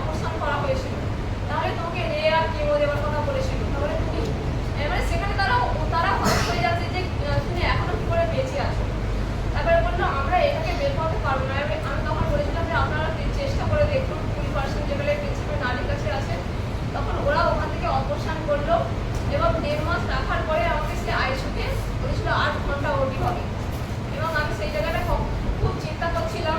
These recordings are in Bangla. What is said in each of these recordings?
অপসারণ করা হয়েছিল। তাহলে তোমাকে রে আর কেমো দেওয়ার কথা বলেছিল। তাহলে তুমি মানে সেখানে তারা তারা হতাশ হয়ে যাচ্ছে যে তুমি এখনও কি করে বেঁচে আছো? তারপরে বলল, আমরা এটাকে বের করতে পারব না। আমি তখন বলেছিলাম যে, আপনারা চেষ্টা করে দেখুন, কুড়ি পার্সেন্ট লেভেলের প্রিন্সিপাল নারীর কাছে আছে। তখন ওরা ওখান থেকে অপসারণ করল এবং দেড় মাস রাখার পরে আমাকে সে আইসুকে বলেছিল আট ঘণ্টা ওটি হবে। এবং আমি সেই জায়গাটা খুব চিন্তা করছিলাম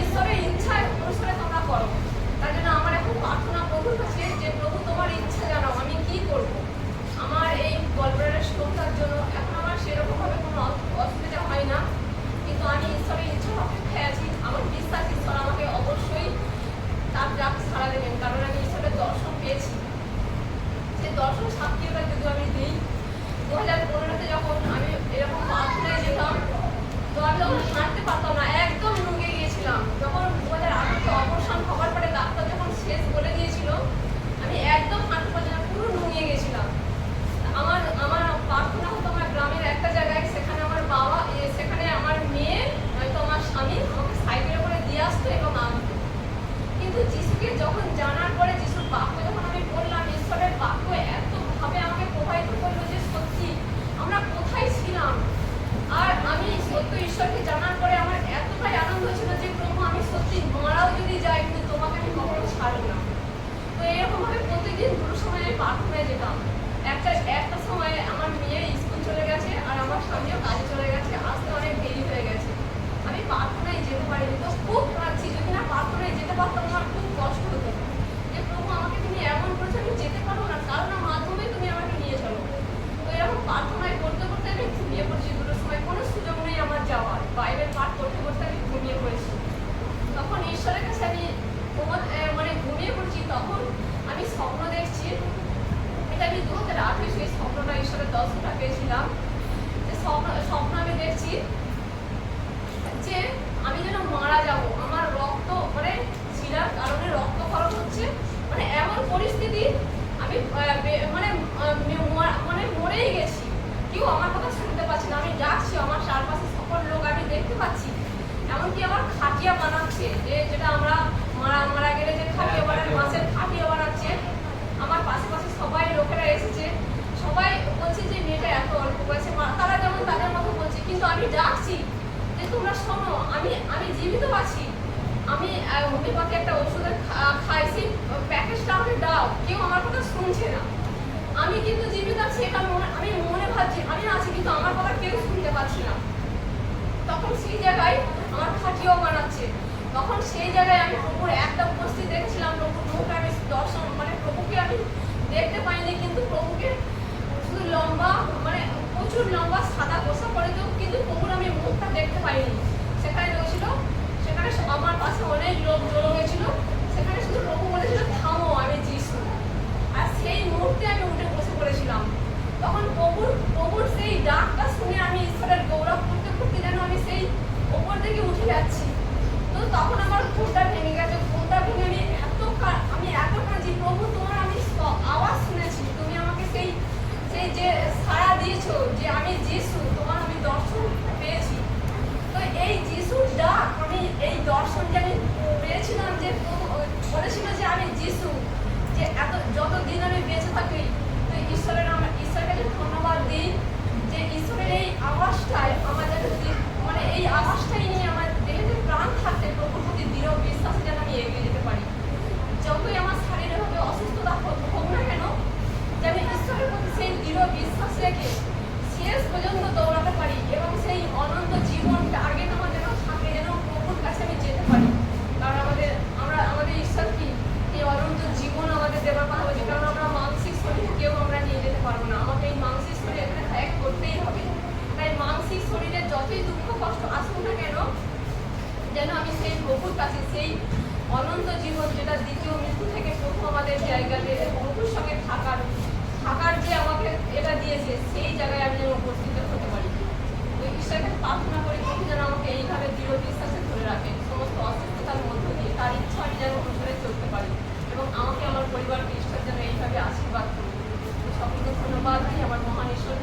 ঈশ্বরের ইচ্ছার অনুসারে তোমরা করো। তার জন্য আমার এখন প্রার্থনা প্রভুর কাছে যে, প্রভু, তোমার ইচ্ছা জানাও, আমি কি করব? আমার এই গল্পের শ্লোকটার জন্য এখন আমার সেরকমভাবে কোনো অসুবিধা হয় না। কিন্তু আমি ঈশ্বরের ইচ্ছার আছি। আমার বিশ্বাস ঈশ্বর আমাকে অবশ্যই তার ডাক সারা দেবেন, কারণ আমি ঈশ্বরের দর্শন পেয়েছি। সেই দর্শন সাক্ষীটা যদি আমি দিই দু হাজার পনেরো মানে এমন পরিস্থিতি আমি মানে মরা- মানে মরেই গেছি। কেউ আমার কথা শুনতে পাচ্ছে না আমি ডাকছি আমার চারপাশে সকল লোক আমি দেখতে পাচ্ছি। এমনকি আমার খাটিয়া বানাচ্ছে যে যেটা আমরা মারা মারা গেলে যে খাটিয়া বানায় মাছের খাটিয়া বানাচ্ছে। আমার পাশে পাশে সবাই লোকেরা এসেছে। সবাই বলছে যে মেয়েটা এত অল্প বয়সে মা- তারা যেমন তাদের মতো বলছে কিন্তু আমি ডাকছি। যে তোমরা শোনো আমি আমি জীবিত আছি। হোমিওপ্যাথি একটা ওষুধের খাইছি, প্যাকেজটা আমাকে দাও, কেউ আমার কথা শুনছে না। আমি কিন্তু জীবিত আছি, এটা আমি মনে ভাবছি, আমি আছি, কিন্তু আমার কথা কেউ শুনতে পাচ্ছি না। তখন সেই জায়গায় আমার খাটিয়াও বানাচ্ছে। তখন সেই জায়গায় আমি প্রভুর একটা উপস্থিত দেখেছিলাম প্রভুর মুখ আমি দর্শন মানে প্রভুকে আমি দেখতে পাইনি, কিন্তু প্রভুকে শুধু লম্বা মানে প্রচুর লম্বা সাদা পোশাক পরে কিন্তু প্রভুর আমি মুখটা দেখতে পাইনি সেখানে রয়েছিল সেখানে সব- আমার পাশে অনেক লোক জড়ো হয়েছিল সেখানে শুধু প্রভু বলেছিল থামো আমি যিশু আর সেই মুহূর্তে আমি উঠে বসে পড়েছিলাম তখন প্রভুর প্রভুর সেই ডাকটা শুনে আমি ঈশ্বরের গৌরব করতে করতে যেন আমি সেই ওপর থেকে উঠে যাচ্ছি। তো তখন আমার ঘুমটা ভেঙে গেছে ঘুমটা ভেঙে আমি এত আমি এত কাঁদছি, প্রভু তোমার আমি আওয়াজ শুনেছি, তুমি আমাকে সেই সেই যে সাড়া দিয়েছ, যে আমি যিশু তোমার আমি দর্শন পেয়েছি তো এই যিশুর ডাক আমি এই দর্শন যে আমি পেয়েছিলাম যে প্রভু বলেছিল যে আমি যিশু যে এত যতদিন আমি বেঁচে থাকি তো ঈশ্বরের আমার ঈশ্বরের কাছে ধন্যবাদ দিই যে ঈশ্বরের এই আওয়াজটাই আমার যেন দি- মানে এই আওয়াজটাই নিয়ে আমার দেহেতে প্রাণ থাকতে প্রভুর প্রতি দৃঢ় বিশ্বাসে যেন আমি এগিয়ে যেতে পারি যতই আমার শারীরিকভাবে অসুস্থতা হোক হোক না কেন যে আমি ঈশ্বরের প্রতি সেই দৃঢ় বিশ্বাস রেখে শেষ পর্যন্ত দৌড়াতে পারি এবং সেই অনন্ত জীবন টার্গেট আমার যেন থাকে যেন প্রভুর কাছে আমি যেতে পারি। কারণ আমাদের, আমরা, আমাদের ঈশ্বর কি? এই অনন্ত জীবন আমাদের দেওয়ার কথা বলছি কারণ আমরা মানসিক শরীর কেউ আমরা নিয়ে যেতে পারব না। আমাকে এই মানসিক শরীর এখানে ত্যাগ করতেই হবে। তাই মানসিক শরীরে যতই দুঃখ, কষ্ট আসুক না কেন, যেন আমি সেই প্রভুর কাছে, সেই অনন্ত জীবন, যেটা দ্বিতীয় মৃত্যু থেকে প্রথম আমাদের জায়গাতে জায়গায় আমি যেন উপস্থিত হতে পারি। তো ঈশ্বরকে প্রার্থনা করি প্রভু যেন আমাকে এইভাবে দৃঢ় বিশ্বাসে ধরে রাখেন সমস্ত অসুস্থতার মধ্য দিয়ে তার ইচ্ছা আমি যেন অনুসরণে চলতে পারি এবং আমাকে আমার পরিবারকে ঈশ্বর যেন এইভাবে আশীর্বাদ করুন সকলকে ধন্যবাদ দিই আমার মহান ঈশ্বর